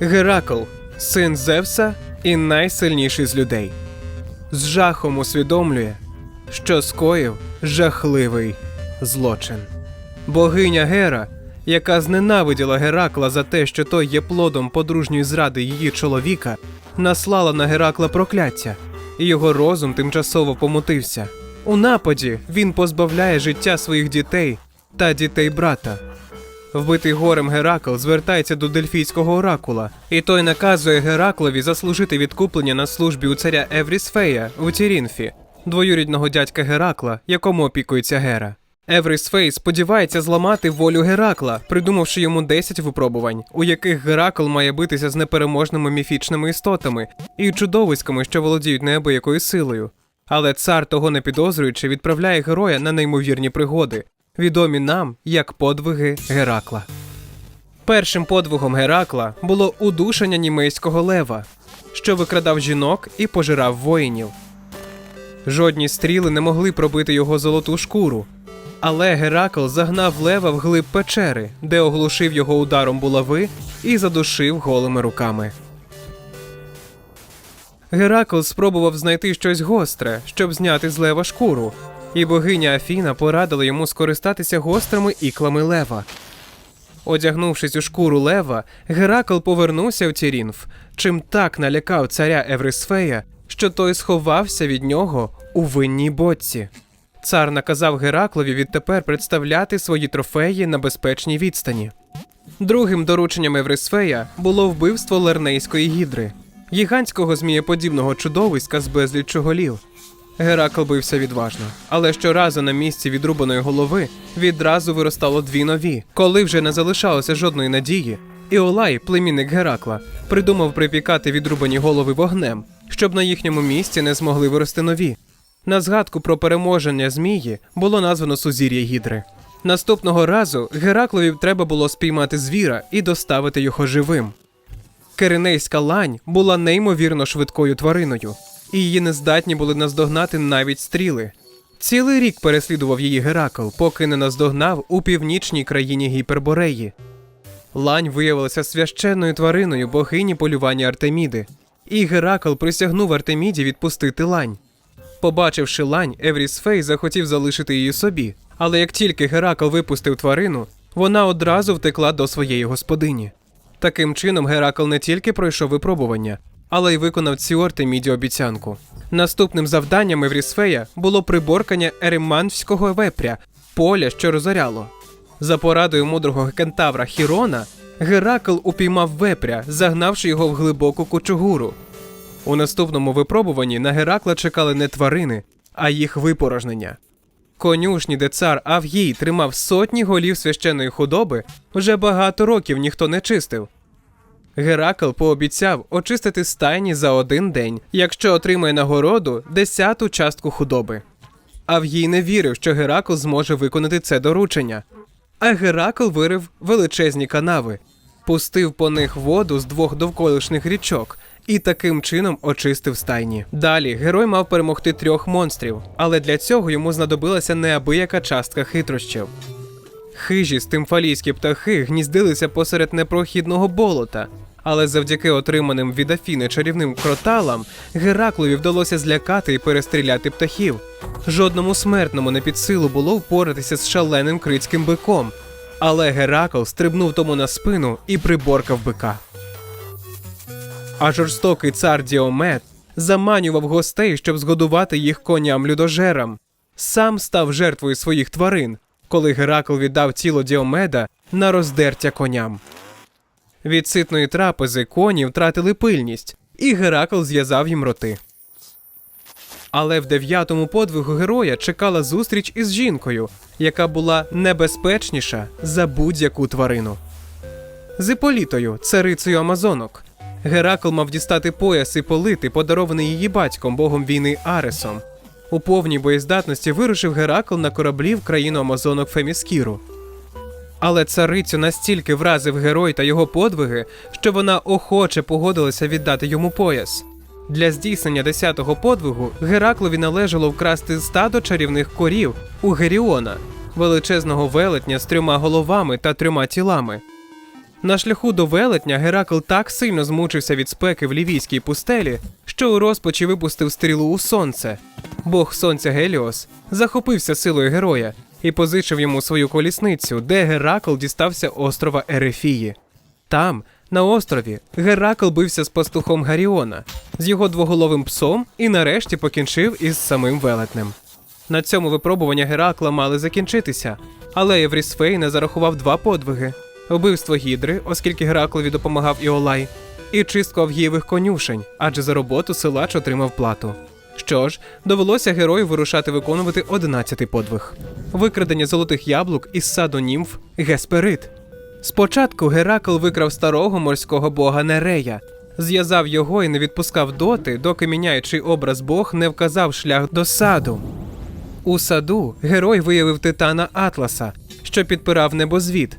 Геракл, син Зевса і найсильніший з людей. З жахом усвідомлює, що скоїв жахливий злочин. Богиня Гера, яка зненавиділа Геракла за те, що той є плодом подружньої зради її чоловіка, наслала на Геракла прокляття, і його розум тимчасово помутився. У нападі він позбавляє життя своїх дітей та дітей брата. Вбитий горем Геракл звертається до дельфійського оракула, і той наказує Гераклові заслужити відкуплення на службі у царя Еврісфея у Тірінфі, двоюрідного дядька Геракла, якому опікується Гера. Еврісфей сподівається зламати волю Геракла, придумавши йому 10 випробувань, у яких Геракл має битися з непереможними міфічними істотами і чудовиськами, що володіють неабиякою силою. Але цар, того не підозрюючи, відправляє героя на неймовірні пригоди, відомі нам як подвиги Геракла. Першим подвигом Геракла було удушення німейського лева, що викрадав жінок і пожирав воїнів. Жодні стріли не могли пробити його золоту шкуру. Але Геракл загнав лева в глиб печери, де оглушив його ударом булави і задушив голими руками. Геракл спробував знайти щось гостре, щоб зняти з лева шкуру, і богиня Афіна порадила йому скористатися гострими іклами лева. Одягнувшись у шкуру лева, Геракл повернувся в Тірінф, чим так налякав царя Еврисфея, що той сховався від нього у винній боці. Цар наказав Гераклові відтепер представляти свої трофеї на безпечній відстані. Другим дорученням Еврисфея було вбивство Лернейської гідри, гігантського змієподібного чудовиська з безліччю голів. Геракл бився відважно, але щоразу на місці відрубаної голови відразу виростало дві нові. Коли вже не залишалося жодної надії, Іолай, племінник Геракла, придумав припікати відрубані голови вогнем, щоб на їхньому місці не змогли вирости нові. На згадку про переможення змії було названо сузір'я гідри. Наступного разу Гераклові треба було спіймати звіра і доставити його живим. Киринейська лань була неймовірно швидкою твариною, і її не здатні були наздогнати навіть стріли. Цілий рік переслідував її Геракл, поки не наздогнав у північній країні Гіпербореї. Лань виявилася священною твариною богині полювання Артеміди, і Геракл присягнув Артеміді відпустити лань. Побачивши лань, Еврісфей захотів залишити її собі, але як тільки Геракл випустив тварину, вона одразу втекла до своєї господині. Таким чином, Геракл не тільки пройшов випробування, але й виконав цю Артеміді обіцянку. Наступним завданням Еврісфея було приборкання ериманського вепря, поля, що розоряло. За порадою мудрого кентавра Хірона, Геракл упіймав вепря, загнавши його в глибоку кучугуру. У наступному випробуванні на Геракла чекали не тварини, а їх випорожнення. Конюшні, де цар Авгій тримав сотні голів священної худоби, вже багато років ніхто не чистив. Геракл пообіцяв очистити стайні за один день, якщо отримає нагороду десяту частку худоби. Авгій не вірив, що Геракл зможе виконати це доручення. А Геракл вирив величезні канави, пустив по них воду з двох довколишніх річок і таким чином очистив стайні. Далі герой мав перемогти трьох монстрів, але для цього йому знадобилася неабияка частка хитрощів. Хижі стимфалійські птахи гніздилися посеред непрохідного болота, але завдяки отриманим від Афіни чарівним кроталам Гераклові вдалося злякати і перестріляти птахів. Жодному смертному не під силу було впоратися з шаленим крицьким биком. Але Геракл стрибнув тому на спину і приборкав бика. А жорстокий цар Діомет заманював гостей, щоб згодувати їх коням людожерам. Сам став жертвою своїх тварин, коли Геракл віддав тіло Діомеда на роздертя коням. Від ситної трапези коні втратили пильність, і Геракл зв'язав їм роти. Але в дев'ятому подвигу героя чекала зустріч із жінкою, яка була небезпечніша за будь-яку тварину. З Іполітою, царицею Амазонок. Геракл мав дістати пояс і полити, подарований її батьком, богом війни Аресом. У повній боєздатності вирушив Геракл на кораблі в країну Амазонок Феміскіру. Але царицю настільки вразив герой та його подвиги, що вона охоче погодилася віддати йому пояс. Для здійснення десятого подвигу Гераклові належало вкрасти стадо чарівних корів у Геріона, величезного велетня з трьома головами та трьома тілами. На шляху до велетня Геракл так сильно змучився від спеки в лівійській пустелі, що у розпачі випустив стрілу у сонце. Бог сонця Геліос захопився силою героя і позичив йому свою колісницю, де Геракл дістався острова Ерефії. Там, на острові, Геракл бився з пастухом Гаріона, з його двоголовим псом і нарешті покінчив із самим велетнем. На цьому випробування Геракла мали закінчитися, але Еврісфей не зарахував два подвиги: вбивство Гідри, оскільки Гераклові допомагав Іолай, і чистку авгієвих конюшень, адже за роботу силач отримав плату. Що ж, довелося герою вирушати виконувати одинадцятий подвиг: викрадення золотих яблук із саду німф Гесперид. Спочатку Геракл викрав старого морського бога Нерея, зв'язав його і не відпускав доти, доки міняючий образ Бог не вказав шлях до саду. У саду герой виявив титана Атласа, що підпирав небозвід.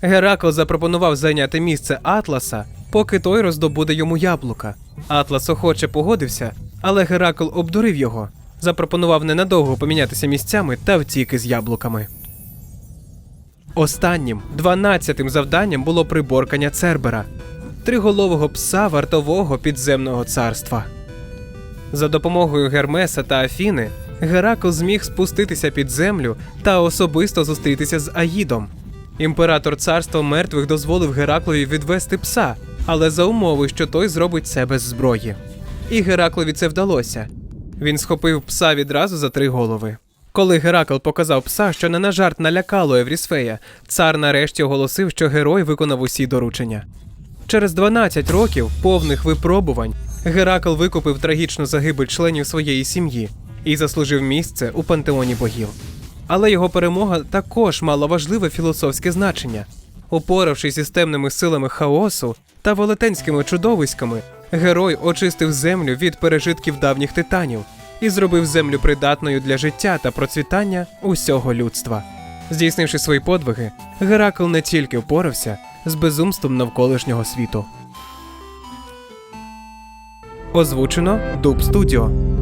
Геракл запропонував зайняти місце Атласа, поки той роздобуде йому яблука. Атлас охоче погодився, але Геракл обдурив його, запропонував ненадовго помінятися місцями та втік із яблуками. Останнім, дванадцятим завданням було приборкання Цербера, триголового пса вартового підземного царства. За допомогою Гермеса та Афіни Геракл зміг спуститися під землю та особисто зустрітися з Аїдом. Імператор царства мертвих дозволив Гераклові відвести пса, але за умови, що той зробить це без зброї. І Гераклові це вдалося. Він схопив пса відразу за три голови. Коли Геракл показав пса, що не на жарт налякало Еврісфея, цар нарешті оголосив, що герой виконав усі доручення. Через 12 років повних випробувань Геракл викупив трагічну загибель членів своєї сім'ї і заслужив місце у пантеоні богів. Але його перемога також мала важливе філософське значення. Упоравшись із темними силами хаосу та велетенськими чудовиськами, герой очистив землю від пережитків давніх титанів і зробив землю придатною для життя та процвітання усього людства. Здійснивши свої подвиги, Геракл не тільки впорався з безумством навколишнього світу. Озвучено Дуб Студіо.